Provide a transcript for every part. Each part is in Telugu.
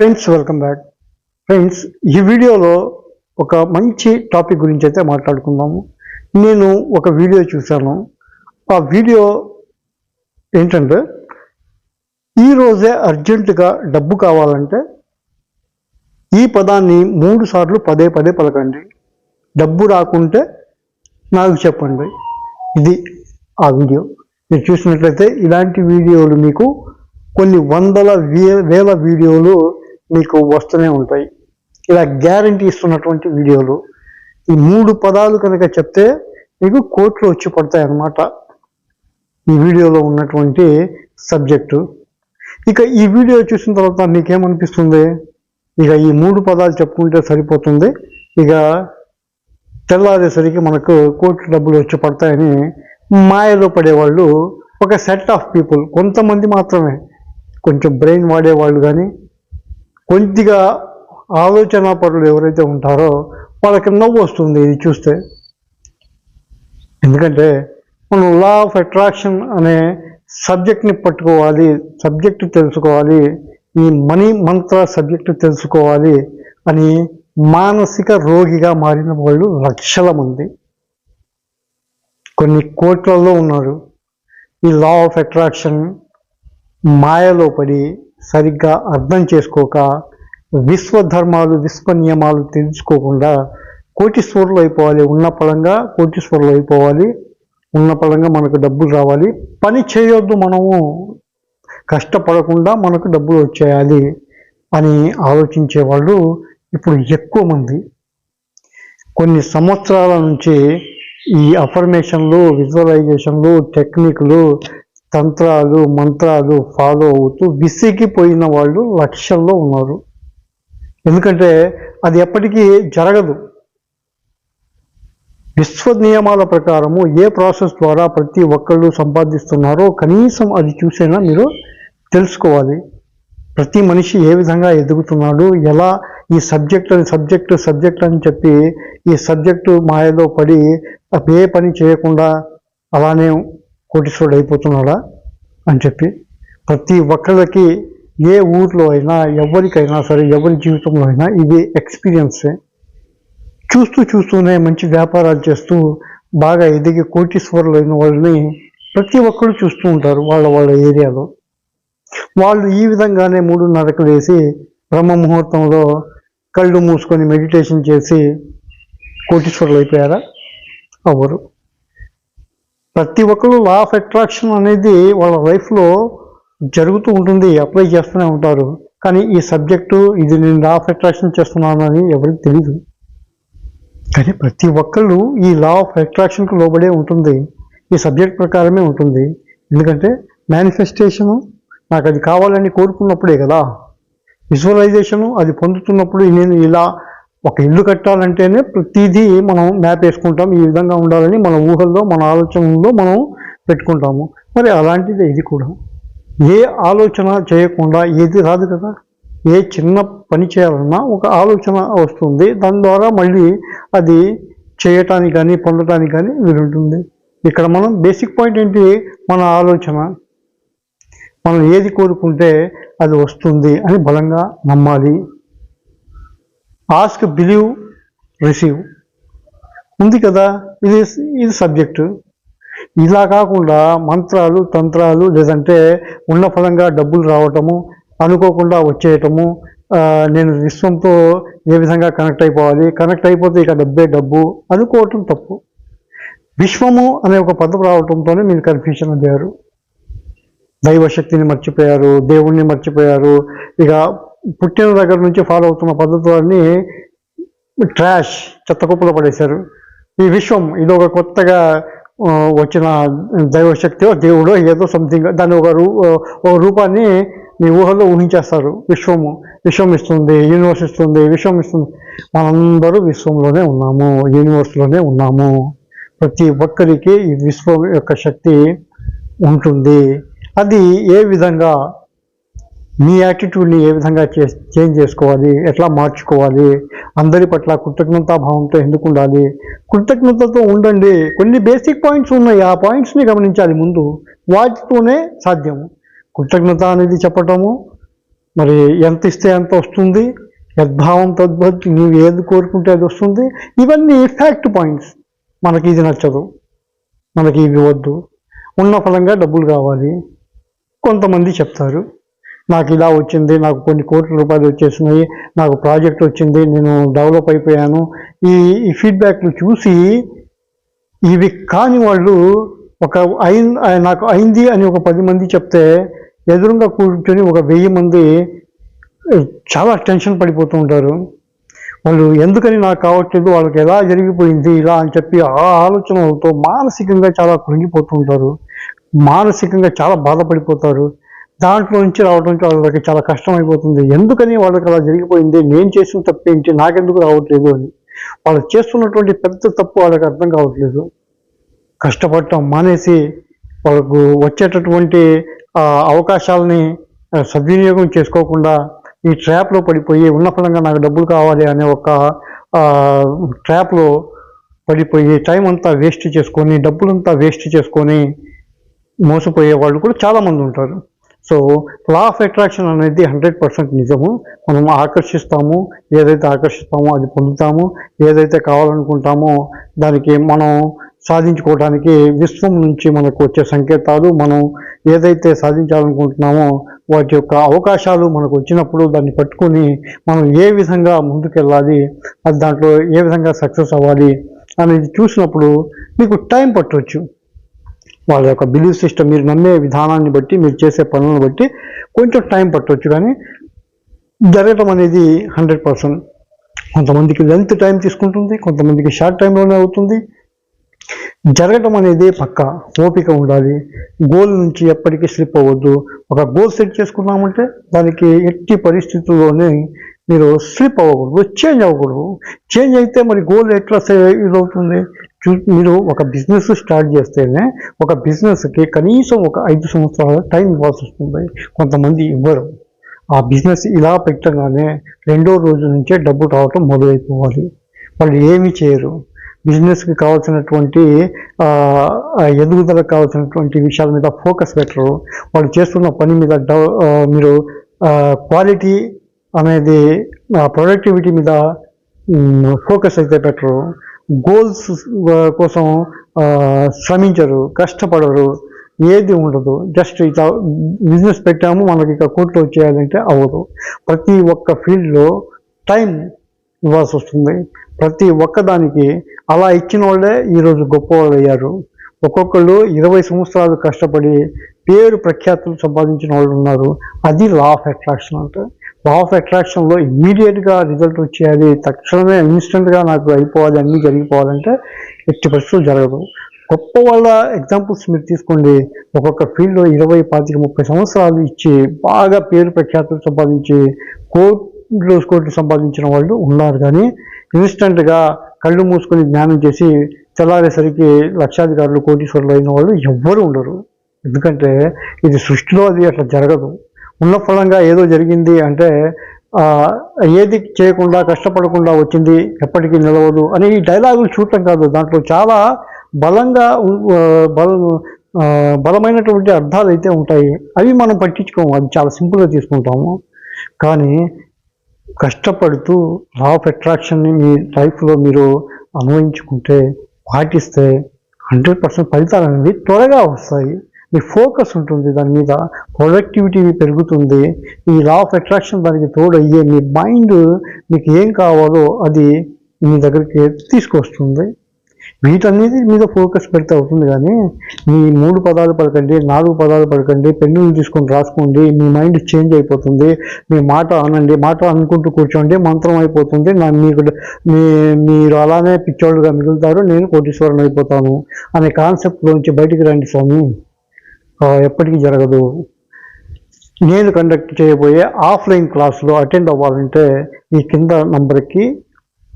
ఫ్రెండ్స్ వెల్కమ్ బ్యాక్ ఫ్రెండ్స్ ఈ వీడియోలో ఒక మంచి టాపిక్ గురించి అయితే మాట్లాడుకుందాము. నేను ఒక వీడియో చూశాను. ఆ వీడియో ఏంటంటే ఈరోజే అర్జెంటుగా డబ్బు కావాలంటే ఈ పదాన్ని మూడు సార్లు పదే పదే పలకండి. డబ్బు రాకుంటే నాకు చెప్పండి. ఇది ఆ వీడియో. మీరు చూసినట్లయితే ఇలాంటి వీడియోలు మీకు కొన్ని వందల వేల వీడియోలు మీకు వస్తూనే ఉంటాయి. ఇలా గ్యారంటీ ఇస్తున్నటువంటి వీడియోలు ఈ మూడు పదాలు కనుక చెప్తే మీకు కోట్లు వచ్చి పడతాయి అన్నమాట. ఈ వీడియోలో ఉన్నటువంటి సబ్జెక్టు ఇక ఈ వీడియో చూసిన తర్వాత నీకేమనిపిస్తుంది ఇక ఈ మూడు పదాలు చెప్పుకుంటే సరిపోతుంది. ఇక తెల్లారేసరికి మనకు కోట్లు డబ్బులు వచ్చి పడతాయని మాయలో పడేవాళ్ళు ఒక సెట్ ఆఫ్ పీపుల్ కొంతమంది మాత్రమే. కొంచెం బ్రెయిన్ వాడేవాళ్ళు కానీ కొద్దిగా ఆలోచన పరులు ఎవరైతే ఉంటారో వాళ్ళకి నవ్వు వస్తుంది ఇది చూస్తే. ఎందుకంటే మనం లా ఆఫ్ అట్రాక్షన్ అనే సబ్జెక్ట్ని పట్టుకోవాలి సబ్జెక్టు తెలుసుకోవాలి ఈ మనీ మంత్ర సబ్జెక్టు తెలుసుకోవాలి అని మానసిక రోగిగా మారిన వాళ్ళు లక్షల మంది. కొన్ని కోట్లలో ఉన్నారు. ఈ లా ఆఫ్ అట్రాక్షన్ మాయలో పడి సరిగ్గా అర్థం చేసుకోక విశ్వధర్మాలు విశ్వ నియమాలు తెలుసుకోకుండా కోటీశ్వరులు అయిపోవాలి ఉన్న పలంగా కోటీశ్వరులు అయిపోవాలి ఉన్న పలంగా మనకు డబ్బులు రావాలి. పని చేయొద్దు మనము కష్టపడకుండా మనకు డబ్బులు వచ్చేయాలి అని ఆలోచించే వాళ్ళు ఇప్పుడు ఎక్కువ మంది. కొన్ని సంవత్సరాల నుంచి ఈ అఫర్మేషన్లు విజువలైజేషన్లు టెక్నిక్లు తంత్రాలు మంత్రాలు ఫాలో అవుతూ విసిగిపోయిన వాళ్ళు లక్షల్లో ఉన్నారు. ఎందుకంటే అది ఎప్పటికీ జరగదు. విశ్వ నియమాల ప్రకారము ఏ ప్రాసెస్ ద్వారా ప్రతి ఒక్కళ్ళు సంపాదిస్తున్నారో కనీసం అది చూసైనా మీరు తెలుసుకోవాలి. ప్రతి మనిషి ఏ విధంగా ఎదుగుతున్నాడు ఎలా ఈ సబ్జెక్ట్ అని సబ్జెక్టు సబ్జెక్ట్ అని చెప్పి ఈ సబ్జెక్టు మాయలో పడి ఏ పని చేయకుండా అలానే కోటీశ్వరుడు అయిపోతున్నాడా అని చెప్పి ప్రతి ఒక్కళ్ళకి ఏ ఊర్లో అయినా ఎవరికైనా సరే ఎవరి జీవితంలో అయినా ఇది ఎక్స్పీరియన్సే చూస్తూ చూస్తూనే మంచి వ్యాపారాలు చేస్తూ బాగా ఎదిగి కోటీశ్వరులు అయిన వాళ్ళని ప్రతి ఒక్కరు చూస్తూ ఉంటారు వాళ్ళ వాళ్ళ ఏరియాలో. వాళ్ళు ఈ విధంగానే మూడున్నరకు వేసి బ్రహ్మ ముహూర్తంలో కళ్ళు మూసుకొని మెడిటేషన్ చేసి కోటీశ్వరులు అయిపోయారా అవ్వరు. ప్రతి ఒక్కరు లా ఆఫ్ అట్రాక్షన్ అనేది వాళ్ళ లైఫ్లో జరుగుతూ ఉంటుంది అప్లై చేస్తూనే ఉంటారు. కానీ ఈ సబ్జెక్టు ఇది నేను లా ఆఫ్ అట్రాక్షన్ చేస్తున్నాను అని ఎవరికి తెలియదు కానీ ప్రతి ఒక్కళ్ళు ఈ లా ఆఫ్ అట్రాక్షన్కు లోబడే ఉంటుంది. ఈ సబ్జెక్ట్ ప్రకారమే ఉంటుంది. ఎందుకంటే మేనిఫెస్టేషను నాకు అది కావాలని కోరుకున్నప్పుడే కదా. విజువలైజేషను అది పొందుతున్నప్పుడు నేను ఇలా ఒక ఇల్లు కట్టాలంటేనే ప్రతిదీ మనం మ్యాప్ వేసుకుంటాం. ఈ విధంగా ఉండాలని మన ఊహల్లో మన ఆలోచనలో మనం పెట్టుకుంటాము. మరి అలాంటిది ఇది కూడా. ఏ ఆలోచన చేయకుండా ఏది రాదు కదా. ఏ చిన్న పని చేయాలన్నా ఒక ఆలోచన వస్తుంది. దాని ద్వారా మళ్ళీ అది చేయటానికి కానీ పొందటానికి కానీ వీలుంటుంది. ఇక్కడ మనం బేసిక్ పాయింట్ ఏంటి? మన ఆలోచన. మనం ఏది కోరుకుంటే అది వస్తుంది అని బలంగా నమ్మాలి. ఆస్క్ బిలీవ్ రిసీవ్ ఉంది కదా? ఇది ఇది సబ్జెక్టు ఇలా కాకుండా మంత్రాలు తంత్రాలు లేదంటే ఉన్న పదంగా డబ్బులు రావటము అనుకోకుండా వచ్చేయటము నేను విశ్వంతో ఏ విధంగా కనెక్ట్ అయిపోవాలి? కనెక్ట్ అయిపోతే ఇక డబ్బే డబ్బు అనుకోవటం తప్పు. విశ్వము అనే ఒక పదం రావటంతోనే మీరు కన్ఫ్యూషన్ అయ్యారు. దైవశక్తిని మర్చిపోయారు దేవుణ్ణి మర్చిపోయారు. ఇక పుట్టిన దగ్గర నుంచి ఫాలో అవుతున్న పద్ధతులన్నీ ట్రాష్ చెత్త కుప్పలో పడేశారు. ఈ విశ్వం ఇది ఒక కొత్తగా వచ్చిన దైవశక్తి దేవుడో ఏదో సంథింగ్ దాని ఒక రూ ఒక రూపాన్ని మీ ఊహలో ఊహించేస్తారు. విశ్వము విశ్వం ఇస్తుంది యూనివర్స్ ఇస్తుంది విశ్వం ఇస్తుంది. మనందరూ విశ్వంలోనే ఉన్నాము యూనివర్స్లోనే ఉన్నాము. ప్రతి ఒక్కరికి ఈ విశ్వం యొక్క శక్తి ఉంటుంది. అది ఏ విధంగా మీ యాటిట్యూడ్ని ఏ విధంగా చే చేంజ్ చేసుకోవాలి? ఎట్లా మార్చుకోవాలి? అందరి పట్ల కృతజ్ఞతాభావంతో ఎందుకు ఉండాలి? కృతజ్ఞతతో ఉండండి. కొన్ని బేసిక్ పాయింట్స్ ఉన్నాయి. ఆ పాయింట్స్ని గమనించాలి ముందు. వాటితోనే సాధ్యము. కృతజ్ఞత అనేది చెప్పటము మరి ఎంత ఇస్తే ఎంత వస్తుంది. యద్భావం తద్భుత్ నీవు ఏది కోరుకుంటే అది వస్తుంది. ఇవన్నీ ఫ్యాక్ట్ పాయింట్స్ మనకి ఇది నచ్చదు. మనకి ఇవి వద్దు. ఉన్న ఫలంగా డబ్బులు కావాలి. కొంతమంది చెప్తారు. నాకు ఇలా వచ్చింది నాకు కొన్ని కోట్ల రూపాయలు వచ్చేసినాయి నాకు ప్రాజెక్ట్ వచ్చింది నేను డెవలప్ అయిపోయాను. ఈ ఈ ఫీడ్బ్యాక్లు చూసి ఇవి కాని వాళ్ళు ఒక అయి నాకు అయింది అని ఒక పది మంది చెప్తే ఎదురుగా కూర్చొని ఒక వెయ్యి మంది చాలా టెన్షన్ పడిపోతూ ఉంటారు. వాళ్ళు ఎందుకని నాకు కావట్లేదు వాళ్ళకి ఎలా జరిగిపోయింది ఇలా అని చెప్పి ఆ ఆలోచనలతో మానసికంగా చాలా కృంగిపోతూ ఉంటారు. మానసికంగా చాలా బాధపడిపోతారు. దాంట్లో నుంచి రావడం వాళ్ళకి చాలా కష్టం అయిపోతుంది ఎందుకని వాళ్ళకి అలా జరిగిపోయింది? నేను చేసిన తప్పు ఏంటి? నాకెందుకు రావట్లేదు అని. వాళ్ళు చేస్తున్నటువంటి పెద్ద తప్పు వాళ్ళకి అర్థం కావట్లేదు. కష్టపడటం మానేసి వాళ్ళకు వచ్చేటటువంటి అవకాశాలని సద్వినియోగం చేసుకోకుండా ఈ ట్రాప్లో పడిపోయి ఉన్న ఫలంగా నాకు డబ్బులు కావాలి అనే ఒక ట్రాప్లో పడిపోయి టైం అంతా వేస్ట్ చేసుకొని డబ్బులంతా వేస్ట్ చేసుకొని మోసపోయే వాళ్ళు కూడా చాలామంది ఉంటారు. సో లా ఆఫ్ అట్రాక్షన్ అనేది హండ్రెడ్ పర్సెంట్ నిజము. మనం ఆకర్షిస్తాము ఏదైతే ఆకర్షిస్తామో అది పొందుతాము ఏదైతే కావాలనుకుంటామో దానికి మనం సాధించుకోవడానికి విశ్వం నుంచి మనకు వచ్చే సంకేతాలు మనం ఏదైతే సాధించాలనుకుంటున్నామో వాటి యొక్క అవకాశాలు మనకు వచ్చినప్పుడు దాన్ని పట్టుకొని మనం ఏ విధంగా ముందుకెళ్ళాలి అది దాంట్లో ఏ విధంగా సక్సెస్ అవ్వాలి అనేది చూసినప్పుడు మీకు టైం పట్టవచ్చు వాళ్ళ యొక్క బిలీఫ్ సిస్టమ్ మీరు నమ్మే విధానాన్ని బట్టి మీరు చేసే పనులను బట్టి కొంచెం టైం పట్టవచ్చు కానీ జరగటం అనేది హండ్రెడ్ పర్సెంట్ కొంతమందికి లెంత్ టైం తీసుకుంటుంది కొంతమందికి షార్ట్ టైంలోనే అవుతుంది. జరగటం అనేది పక్క ఓపిక ఉండాలి. గోల్ నుంచి ఎప్పటికీ స్లిప్ అవ్వద్దు. ఒక గోల్ సెట్ చేసుకున్నామంటే దానికి ఎట్టి పరిస్థితుల్లోనే మీరు స్లిప్ అవ్వకూడదు చేంజ్ అవ్వకూడదు. చేంజ్ అయితే మరి గోల్ ఎట్లా ఇదవుతుంది చూ మీరు ఒక బిజినెస్ స్టార్ట్ చేస్తేనే ఒక బిజినెస్కి కనీసం ఒక ఐదు సంవత్సరాల టైం ఇవ్వాల్సి వస్తుంది. కొంతమంది ఇవ్వరు. ఆ బిజినెస్ ఇలా పెట్టగానే రెండో రోజు నుంచే డబ్బు రావటం మొదలైపోవాలి. వాళ్ళు ఏమి చేయరు. బిజినెస్కి కావాల్సినటువంటి ఎదుగుదలకు కావాల్సినటువంటి విషయాల మీద ఫోకస్ పెట్టరు. వాళ్ళు చేస్తున్న పని మీద మీరు క్వాలిటీ అనేది ప్రొడక్టివిటీ మీద ఫోకస్ అయితే పెట్టరు. గోల్స్ కోసం శ్రమించరు కష్టపడరు ఏది ఉండదు. జస్ట్ ఇట్లా బిజినెస్ పెట్టాము మనకి ఇక కోర్టులో వచ్చేయాలంటే అవ్వదు. ప్రతి ఒక్క ఫీల్డ్లో టైం ఇవ్వాల్సి వస్తుంది. ప్రతి ఒక్కదానికి అలా ఇచ్చిన వాళ్ళే ఈరోజు గొప్పవాళ్ళు అయ్యారు. ఒక్కొక్కళ్ళు ఇరవై సంవత్సరాలు కష్టపడి పేరు ప్రఖ్యాతులు సంపాదించిన వాళ్ళు ఉన్నారు. అది లా ఆఫ్ అట్రాక్షన్ అంటే. లా ఆఫ్ అట్రాక్షన్లో ఇమ్మీడియట్గా రిజల్ట్ వచ్చేయాలి తక్షణమే ఇన్స్టెంట్గా నాకు అయిపోవాలి అన్నీ జరిగిపోవాలంటే ఎట్టి పరిస్థితులు జరగదు. గొప్ప వాళ్ళ ఎగ్జాంపుల్స్ మీరు తీసుకోండి. ఒక్కొక్క ఫీల్డ్లో ఇరవై పాతిక ముప్పై సంవత్సరాలు ఇచ్చి బాగా పేరు ప్రఖ్యాతులు సంపాదించి కోట్లు కోట్లు సంపాదించిన వాళ్ళు ఉన్నారు. కానీ ఇన్స్టెంట్గా కళ్ళు మూసుకొని జ్ఞానం చేసి తెల్లారేసరికి లక్షాధికారులు కోటీశ్వరులు అయిన వాళ్ళు ఎవ్వరూ ఉండరు. ఎందుకంటే ఇది సృష్టిలో అది అట్లా జరగదు. ఉన్న ఫలంగా ఏదో జరిగింది అంటే ఏది చేయకుండా కష్టపడకుండా వచ్చింది ఎప్పటికీ నిలవదు అని ఈ డైలాగులు చూడటం కాదు. దాంట్లో చాలా బలంగా బల బలమైనటువంటి అర్థాలు అయితే ఉంటాయి. అవి మనం పట్టించుకోము. అది చాలా సింపుల్గా తీసుకుంటాము. కానీ కష్టపడుతూ లా ఆఫ్ అట్రాక్షన్ని మీ లైఫ్లో మీరు అన్వయించుకుంటే పాటిస్తే హండ్రెడ్ పర్సెంట్ ఫలితాలు అనేవి త్వరగా వస్తాయి. మీ ఫోకస్ ఉంటుంది దాని మీద ప్రొడక్టివిటీ పెరుగుతుంది ఈ లా ఆఫ్ అట్రాక్షన్ దానికి తోడయ్యే మీ మైండ్ మీకు ఏం కావాలో అది మీ దగ్గరికి తీసుకొస్తుంది. వీటన్నిటి మీద ఫోకస్ పెడితే అవుతుంది కానీ మీ మూడు పదాలు పడకండి నాలుగు పదాలు పడకండి పెన్నులు తీసుకొని రాసుకోండి మీ మైండ్ చేంజ్ అయిపోతుంది మీ మాట అనండి మాట అనుకుంటూ కూర్చోండి మంత్రం అయిపోతుంది నా మీకు మీ మీరు అలానే పిచ్చోళ్ళుగా మిగులుతారు నేను కోటీశ్వరుని అయిపోతాను అనే కాన్సెప్ట్లోంచి బయటికి రండి స్వామి. ఎప్పటికీ జరగదు. నేను కండక్ట్ చేయబోయే ఆఫ్లైన్ క్లాసులో అటెండ్ అవ్వాలంటే ఈ కింద నంబర్కి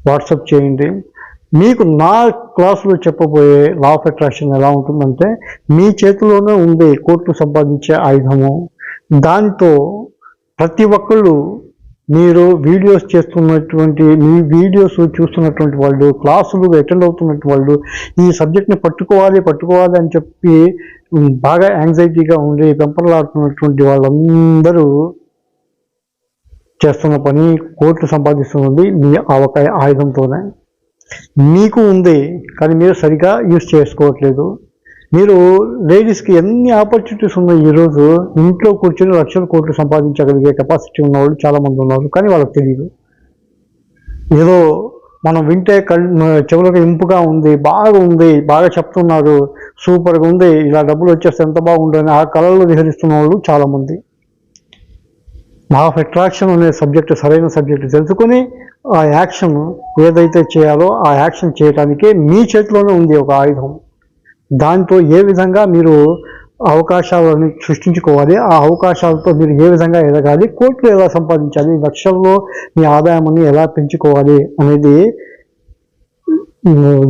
వాట్సాప్ చేయండి. మీకు నా క్లాసులో చెప్పబోయే లా ఆఫ్ అట్రాక్షన్ ఎలా ఉంటుందంటే మీ చేతిలోనే ఉంది కోట్లు సంపాదించే ఆయుధము. దాంతో ప్రతి ఒక్కళ్ళు మీరు వీడియోస్ చేస్తున్నటువంటి మీ వీడియోస్ చూస్తున్నటువంటి వాళ్ళు క్లాసులు అటెండ్ అవుతున్నటువంటి వాళ్ళు ఈ సబ్జెక్ట్ని పట్టుకోవాలి పట్టుకోవాలి అని చెప్పి బాగా యాంగ్జైటీగా ఉండి పెంపలాడుతున్నటువంటి వాళ్ళందరూ చేస్తున్న పని కోట్లు సంపాదిస్తున్నది మీ ఆ ఆయుధంతోనే. మీకు ఉంది కానీ మీరు సరిగా యూజ్ చేసుకోవట్లేదు. మీరు లేడీస్కి ఎన్ని ఆపర్చునిటీస్ ఉన్నాయి ఈరోజు ఇంట్లో కూర్చొని లక్షల కోట్లు సంపాదించగలిగే కెపాసిటీ ఉన్నవాళ్ళు చాలామంది ఉన్నారు కానీ వాళ్ళకి తెలియదు ఏదో మనం వింటే కళ్ళు చెవులకు ఇంపుగా ఉంది బాగా ఉంది బాగా చెప్తున్నారు సూపర్గా ఉంది ఇలా డబ్బులు వచ్చేస్తే ఎంత బాగుంటుంది ఆ కళల్లో విహరిస్తున్న వాళ్ళు చాలామంది. లా ఆఫ్ అట్రాక్షన్ అనే సబ్జెక్ట్ సరైన సబ్జెక్ట్ తెలుసుకొని ఆ యాక్షన్ ఏదైతే చేయాలో ఆ యాక్షన్ చేయటానికే మీ చేతిలోనే ఉంది ఒక ఆయుధం. దాంతో ఏ విధంగా మీరు అవకాశాలను సృష్టించుకోవాలి ఆ అవకాశాలతో మీరు ఏ విధంగా ఎదగాలి కోట్లు ఎలా సంపాదించాలి లక్షల్లో మీ ఆదాయాన్ని ఎలా పెంచుకోవాలి అనేది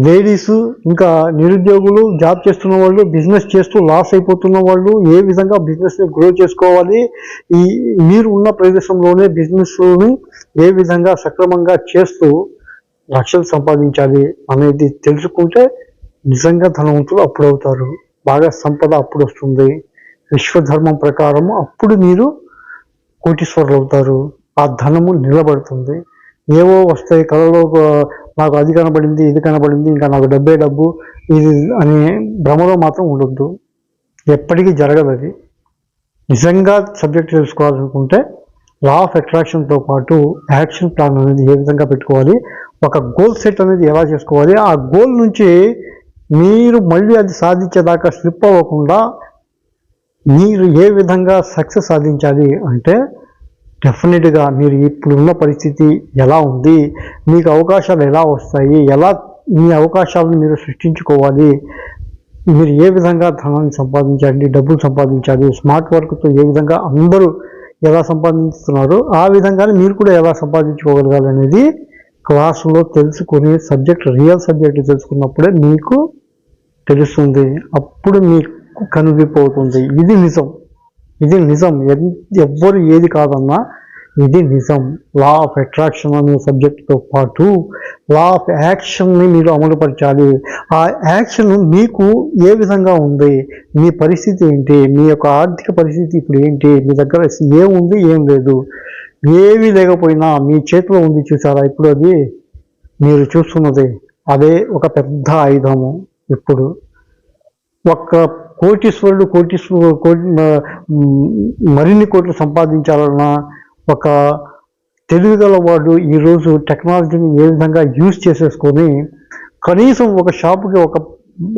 లేడీస్ ఇంకా నిరుద్యోగులు జాబ్ చేస్తున్న వాళ్ళు బిజినెస్ చేస్తూ లాస్ అయిపోతున్న వాళ్ళు ఏ విధంగా బిజినెస్ని గ్రో చేసుకోవాలి ఈ మీరు ఉన్న ప్రదేశంలోనే బిజినెస్ని ఏ విధంగా సక్రమంగా చేస్తూ లక్షలు సంపాదించాలి అనేది తెలుసుకుంటే నిజంగా ధనవంతులు అప్పుడు అవుతారు బాగా సంపద అప్పుడు వస్తుంది విశ్వధర్మం ప్రకారము అప్పుడు మీరు కోటీశ్వరులు అవుతారు ఆ ధనము నిలబడుతుంది. ఏవో వస్తాయి కళలో నాకు అది కనబడింది ఇది కనబడింది ఇంకా నాకు డబ్బే డబ్బు ఇది అనే భ్రమలో మాత్రం ఉండొద్దు. ఎప్పటికీ జరగదు అది. నిజంగా సబ్జెక్ట్ తెలుసుకోవాలనుకుంటే లా ఆఫ్ అట్రాక్షన్తో పాటు యాక్షన్ ప్లాన్ అనేది ఏ విధంగా పెట్టుకోవాలి ఒక గోల్ సెట్ అనేది ఎలా చేసుకోవాలి ఆ గోల్ నుంచి మీరు మళ్ళీ అది సాధించేదాకా స్లిప్ అవ్వకుండా మీరు ఏ విధంగా సక్సెస్ సాధించాలి అంటే డెఫినెట్గా మీరు ఇప్పుడు ఉన్న పరిస్థితి ఎలా ఉంది? మీకు అవకాశాలు ఎలా వస్తాయి? ఎలా మీ అవకాశాలను మీరు సృష్టించుకోవాలి? మీరు ఏ విధంగా ధనాన్ని సంపాదించాలి? డబ్బులు సంపాదించాలి? స్మార్ట్ వర్క్తో ఏ విధంగా అందరూ ఎలా సంపాదిస్తున్నారు? ఆ విధంగానే మీరు కూడా ఎలా సంపాదించుకోగలగాలి అనేది క్లాసులో తెలుసుకుని సబ్జెక్ట్ రియల్ సబ్జెక్ట్ తెలుసుకున్నప్పుడే మీకు తెలుస్తుంది. అప్పుడు మీకు కనిపిపోతుంది ఇది నిజం. ఇది నిజం. ఎవ్వరు ఏది కాదన్నా ఇది నిజం. లా ఆఫ్ అట్రాక్షన్ అనే సబ్జెక్ట్తో పాటు లా ఆఫ్ యాక్షన్ని మీరు అమలుపరచాలి. ఆ యాక్షన్ మీకు ఏ విధంగా ఉంది? మీ పరిస్థితి ఏంటి? మీ యొక్క ఆర్థిక పరిస్థితి ఇప్పుడు ఏంటి? మీ దగ్గర ఏముంది ఏం లేదు. ఏమీ లేకపోయినా మీ చేతిలో ఉంది చూసారా? ఇప్పుడు అది మీరు చూస్తున్నది. అదే ఒక పెద్ద ఆయుధము ఇప్పుడు. ఒక్క కోటీశ్వరుడు కోటీశ్వరు కోటి మరిన్ని కోట్లు సంపాదించాలన్నా ఒక తెలివిగలవాడు ఈరోజు టెక్నాలజీని ఏ విధంగా యూజ్ చేసేసుకొని కనీసం ఒక షాపుకి ఒక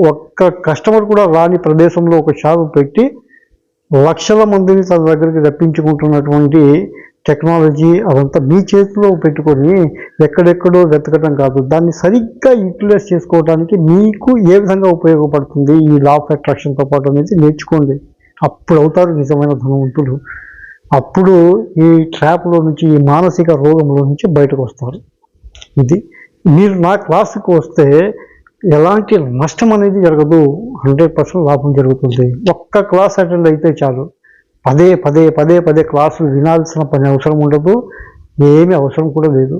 ఒక్క కస్టమర్ కూడా రాని ప్రదేశంలో ఒక షాపు పెట్టి లక్షల మందిని తన దగ్గరికి రప్పించుకుంటున్నటువంటి టెక్నాలజీ అదంతా మీ చేతిలో పెట్టుకొని ఎక్కడెక్కడో వెతకడం కాదు. దాన్ని సరిగ్గా యూటిలైజ్ చేసుకోవడానికి మీకు ఏ విధంగా ఉపయోగపడుతుంది ఈ లా ఆఫ్ అట్రాక్షన్తో పాటు అనేది నేర్చుకోండి. అప్పుడు అవుతారు నిజమైన ధనవంతులు. అప్పుడు ఈ ట్రాప్లో నుంచి ఈ మానసిక రోగంలో నుంచి బయటకు వస్తారు. ఇది మీరు నా క్లాసుకు వస్తే ఎలాంటి నష్టం అనేది జరగదు. హండ్రెడ్ పర్సెంట్ లాభం జరుగుతుంది. ఒక్క క్లాస్ అటెండ్ అయితే చాలు. పదే పదే పదే పదే క్లాసులు వినాల్సిన పని అవసరం ఉండదు. ఏమి అవసరం కూడా లేదు.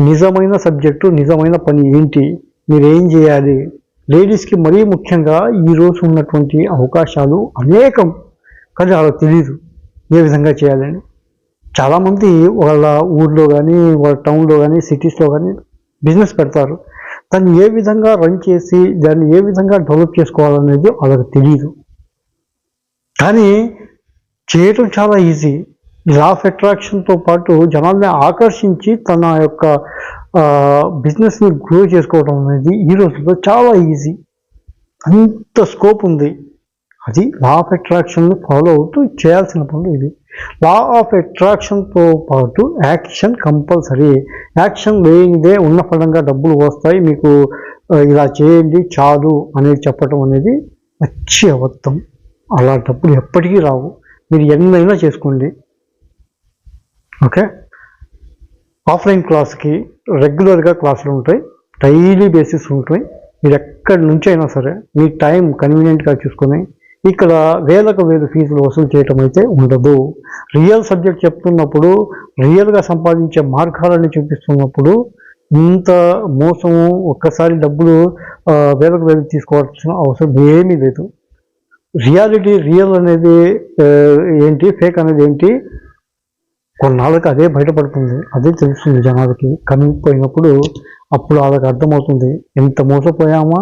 నిజమైన సబ్జెక్టు నిజమైన పని ఏంటి? మీరేం చేయాలి? లేడీస్కి మరీ ముఖ్యంగా ఈరోజు ఉన్నటువంటి అవకాశాలు అనేకం కానీ వాళ్ళకి తెలియదు ఏ విధంగా చేయాలని. చాలామంది వాళ్ళ ఊర్లో కానీ వాళ్ళ టౌన్లో కానీ సిటీస్లో కానీ బిజినెస్ పెడతారు. దాన్ని ఏ విధంగా రన్ చేసి దాన్ని ఏ విధంగా డెవలప్ చేసుకోవాలనేది వాళ్ళకి తెలియదు కానీ చేయటం చాలా ఈజీ లా ఆఫ్ అట్రాక్షన్తో పాటు జనాల్ని ఆకర్షించి తన యొక్క బిజినెస్ని గ్రో చేసుకోవడం అనేది ఈ రోజుల్లో చాలా ఈజీ అంత స్కోప్ ఉంది. అది లా ఆఫ్ అట్రాక్షన్ని ఫాలో అవుతూ చేయాల్సిన పనులు ఇది. లా ఆఫ్ అట్రాక్షన్తో పాటు యాక్షన్ కంపల్సరీ యాక్షన్ లేనిదే ఉన్న ఫలంగా డబ్బులు వస్తాయి. మీకు ఇలా చేయండి చాలు అనేది చెప్పడం అనేది మంచి అబద్ధం అలా డబ్బులు ఎప్పటికీ రావు. మీరు ఎన్నైనా చేసుకోండి. ఓకే? ఆఫ్లైన్ క్లాస్కి రెగ్యులర్గా క్లాసులు ఉంటాయి. డైలీ బేసిస్ ఉంటాయి. మీరు ఎక్కడి నుంచి అయినా సరే మీ టైం కన్వీనియంట్గా చూసుకొని ఇక్కడ వేలకు వేలు ఫీజులు వసూలు చేయటం అయితే ఉండదు. రియల్ సబ్జెక్ట్ చెప్తున్నప్పుడు రియల్గా సంపాదించే మార్గాలని చూపిస్తున్నప్పుడు ఇంత మోసము ఒక్కసారి డబ్బులు వేలకు వేలు తీసుకోవాల్సిన అవసరం ఏమీ లేదు. రియాలిటీ రియల్ అనేది ఏంటి ఫేక్ అనేది ఏంటి కొన్నాళ్ళకి అదే బయటపడుతుంది. అదే తెలుస్తుంది జనాలకి. కనిగిపోయినప్పుడు అప్పుడు వాళ్ళకి అర్థమవుతుంది ఎంత మోసపోయామా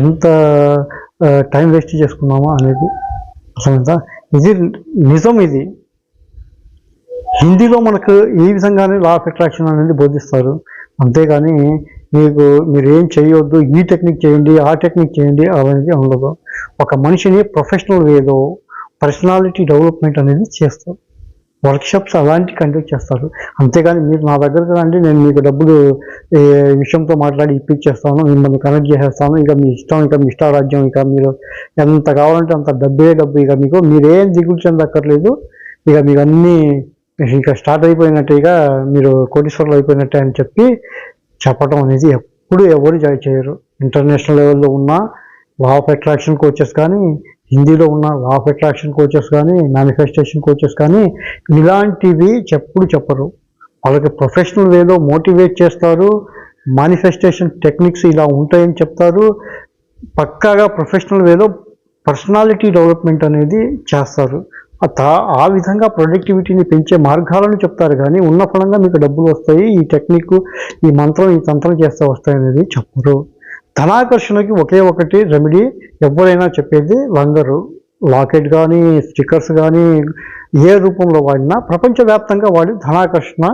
ఎంత టైం వేస్ట్ చేసుకున్నామా అనేది. అసలు ఇది నిజం ఇది. హిందీలో మనకు ఈ విధంగానే లా ఆఫ్ అట్రాక్షన్ అనేది బోధిస్తారు. అంతేగాని మీకు మీరు ఏం చేయొద్దు ఈ టెక్నిక్ చేయండి ఆ టెక్నిక్ చేయండి అనేది ఉండదు. ఒక మనిషిని ప్రొఫెషనల్ వేలో పర్సనాలిటీ డెవలప్మెంట్ అనేది చేస్తారు వర్క్షాప్స్ అలాంటి కండక్ట్ చేస్తారు అంతేగాని మీరు నా దగ్గరకు రండి నేను మీకు డబ్బులు విషయంతో మాట్లాడి ఇప్పించేస్తాను మిమ్మల్ని కనెక్ట్ చేసేస్తాను. ఇక మీ ఇష్టం ఇక మీ ఇష్టారాజ్యం ఇక మీరు ఎంత కావాలంటే అంత డబ్బే డబ్బు. ఇక మీకు మీరేం దిగులు చెందక్కర్లేదు. ఇక మీకు అన్నీ ఇక స్టార్ట్ అయిపోయినట్టే ఇక మీరు కోటీశ్వరులు అయిపోయినట్టే అని చెప్పి చెప్పడం అనేది ఎప్పుడు ఎవరు జాయి చేయరు. ఇంటర్నేషనల్ లెవెల్లో ఉన్న లా ఆఫ్ అట్రాక్షన్ కోచెస్ కానీ హిందీలో ఉన్న లా ఆఫ్ అట్రాక్షన్ కోచెస్ కానీ మేనిఫెస్టేషన్ కోచెస్ కానీ ఇలాంటివి చెప్పుడు చెప్పరు. వాళ్ళకి ప్రొఫెషనల్ వేలో మోటివేట్ చేస్తారు. మేనిఫెస్టేషన్ టెక్నిక్స్ ఇలా ఉంటాయని చెప్తారు. పక్కాగా ప్రొఫెషనల్ వేలో పర్సనాలిటీ డెవలప్మెంట్ అనేది చేస్తారు. ఆ విధంగా ప్రొడక్టివిటీని పెంచే మార్గాలను చెప్తారు. కానీ ఉన్న ఫలంగా మీకు డబ్బులు వస్తాయి. ఈ టెక్నిక్ ఈ మంత్రం ఈ తంత్రం చేస్తే వస్తాయి అనేది చెప్పరు. ధనాకర్షణకి ఒకే ఒకటి రెమెడీ ఎవరైనా చెప్పేది లంగరు లాకెట్ కానీ స్టిక్కర్స్ కానీ ఏ రూపంలో వాడినా ప్రపంచవ్యాప్తంగా వాడి ధనాకర్షణ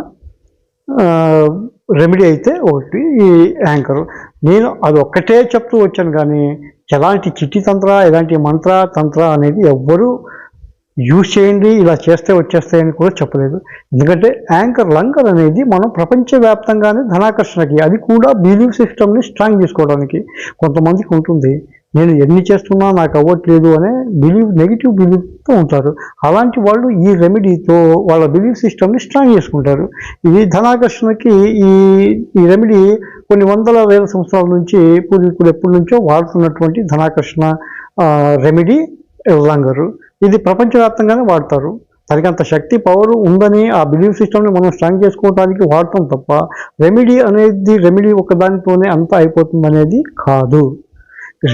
రెమెడీ అయితే ఒకటి ఈ యాంకర్ నేను అది ఒక్కటే చెప్తూ వచ్చాను కానీ ఎలాంటి చిట్టి తంత్ర ఎలాంటి మంత్ర తంత్ర అనేది ఎవ్వరూ యూజ్ చేయండి ఇలా చేస్తే వచ్చేస్తాయని కూడా చెప్పలేదు. ఎందుకంటే యాంకర్ లంకర్ అనేది మనం ప్రపంచవ్యాప్తంగానే ధనాకర్షణకి అది కూడా బిలీవ్ సిస్టమ్ని స్ట్రాంగ్ చేసుకోవడానికి కొంతమందికి ఉంటుంది. నేను ఎన్ని చేస్తున్నా నాకు అవ్వట్లేదు అనే బిలీవ్ నెగిటివ్ బిలీవ్తో ఉంటారు. అలాంటి వాళ్ళు ఈ రెమెడీతో వాళ్ళ బిలీవ్ సిస్టమ్ని స్ట్రాంగ్ చేసుకుంటారు. ఇది ధనాకర్షణకి ఈ ఈ రెమెడీ కొన్ని వందల వేల సంవత్సరాల నుంచి పూర్వీకులు ఎప్పటి నుంచో వాడుతున్నటువంటి ధనాకర్షణ రెమెడీ లంగరు ఇది ప్రపంచవ్యాప్తంగానే వాడతారు. దానికి అంత శక్తి పవర్ ఉందని ఆ బిలీఫ్ సిస్టమ్ని మనం స్ట్రాంగ్ చేసుకోవడానికి వాడటం తప్ప రెమెడీ అనేది రెమెడీ ఒకదానితోనే అంతా అయిపోతుంది అనేది కాదు.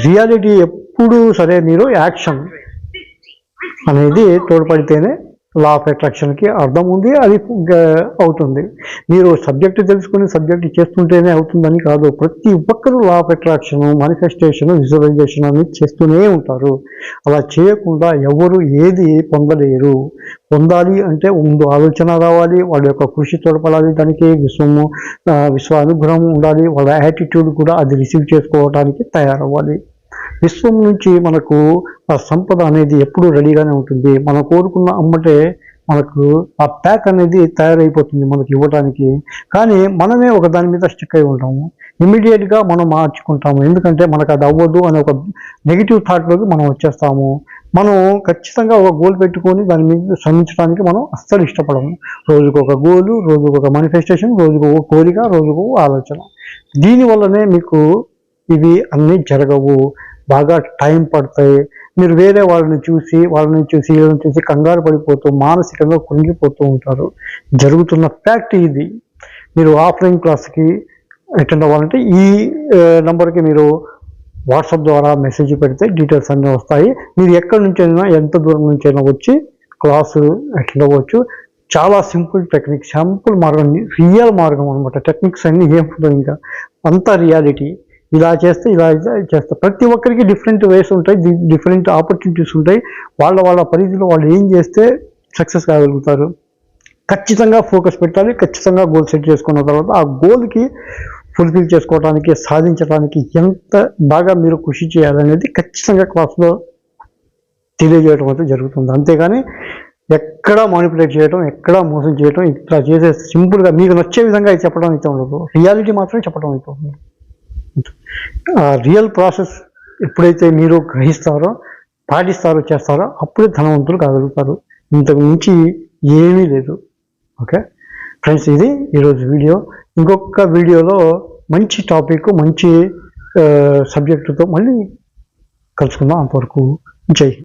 రియాలిటీ ఎప్పుడు సరే మీరు యాక్షన్ అనేది తోడ్పడితేనే లా ఆఫ్ అట్రాక్షన్కి అర్థం ఉంది అది అవుతుంది. మీరు సబ్జెక్ట్ తెలుసుకుని సబ్జెక్ట్ చేస్తుంటేనే అవుతుందని కాదు. ప్రతి ఒక్కరూ law of attraction manifestation visualisation అనేది చేస్తూనే ఉంటారు. అలా చేయకుండా ఎవరు ఏది పొందలేరు. పొందాలి అంటే ముందు ఆలోచన రావాలి వాళ్ళ యొక్క కృషి తోడపడాలి దానికి విశ్వము విశ్వ అనుగ్రహం ఉండాలి వాళ్ళ యాటిట్యూడ్ కూడా అది రిసీవ్ చేసుకోవడానికి తయారవ్వాలి. విశ్వం నుంచి మనకు ఆ సంపద అనేది ఎప్పుడూ రెడీగానే ఉంటుంది. మనం కోరుకున్న అమ్మటే మనకు ఆ ప్యాక్ అనేది తయారైపోతుంది మనకి ఇవ్వడానికి కానీ మనమే ఒక దాని మీద స్టిక్ అయి ఉంటాము. ఇమీడియట్గా మనం మార్చుకుంటాము. ఎందుకంటే మనకు అది అవ్వదు అనే ఒక నెగిటివ్ థాట్లోకి మనం వచ్చేస్తాము. మనం ఖచ్చితంగా ఒక గోల్ పెట్టుకొని దాని మీద శ్రమించడానికి మనం అస్సలు ఇష్టపడము. రోజుకు ఒక గోలు రోజుకు ఒక మేనిఫెస్టేషన్ రోజుకు ఒక కోరిక రోజుకు ఆలోచన. దీనివల్లనే మీకు ఇవి అన్నీ జరగవు. బాగా టైం పడతాయి. మీరు వేరే వాళ్ళని చూసి వాళ్ళని చూసి వీళ్ళని చూసి కంగారు పడిపోతూ మానసికంగా కుంగిపోతూ ఉంటారు. జరుగుతున్న ఫ్యాక్ట్ ఇది. మీరు ఆఫ్లైన్ క్లాస్కి అటెండ్ అవ్వాలంటే ఈ నెంబర్కి మీరు వాట్సాప్ ద్వారా మెసేజ్ పెడితే డీటెయిల్స్ అన్నీ వస్తాయి. మీరు ఎక్కడి నుంచైనా ఎంత దూరం నుంచైనా వచ్చి క్లాసు అటెండ్ అవ్వచ్చు. చాలా సింపుల్ టెక్నిక్ సింపుల్ మార్గం రియల్ మార్గం అనమాట టెక్నిక్స్ అన్నీ ఏం ఇంకా. అంతా రియాలిటీ ఇలా చేస్తే ఇలా చేస్తే. ప్రతి ఒక్కరికి డిఫరెంట్ వేస్ ఉంటాయి డిఫరెంట్ ఆపర్చునిటీస్ ఉంటాయి. వాళ్ళ వాళ్ళ పరిధిలో వాళ్ళు ఏం చేస్తే సక్సెస్ కాగలుగుతారు. ఖచ్చితంగా ఫోకస్ పెట్టాలి ఖచ్చితంగా గోల్ సెట్ చేసుకున్న తర్వాత ఆ గోల్కి ఫుల్ఫిల్ చేసుకోవడానికి సాధించడానికి ఎంత బాగా మీరు కృషి చేయాలనేది ఖచ్చితంగా క్లాస్లో తెలియజేయడం అయితే జరుగుతుంది. అంతేగాని ఎక్కడా మానిపులేట్ చేయడం ఎక్కడా మోసం చేయడం ఇట్లా చేసే సింపుల్గా మీకు నచ్చే విధంగా చెప్పడం అయితే ఉండదు. రియాలిటీ మాత్రమే చెప్పడం అయితే ఉండదు. రియల్ ప్రాసెస్ ఎప్పుడైతే మీరు గ్రహిస్తారో పాటిస్తారో చేస్తారో అప్పుడే ధనవంతులు కాగలుగుతారు. ఇంతకు మించి ఏమీ లేదు. ఓకే? ఫ్రెండ్స్ ఇది ఈరోజు వీడియో. ఇంకొక వీడియోలో మంచి టాపిక్ మంచి సబ్జెక్టుతో మళ్ళీ కలుసుకుందాం అంతవరకు. జై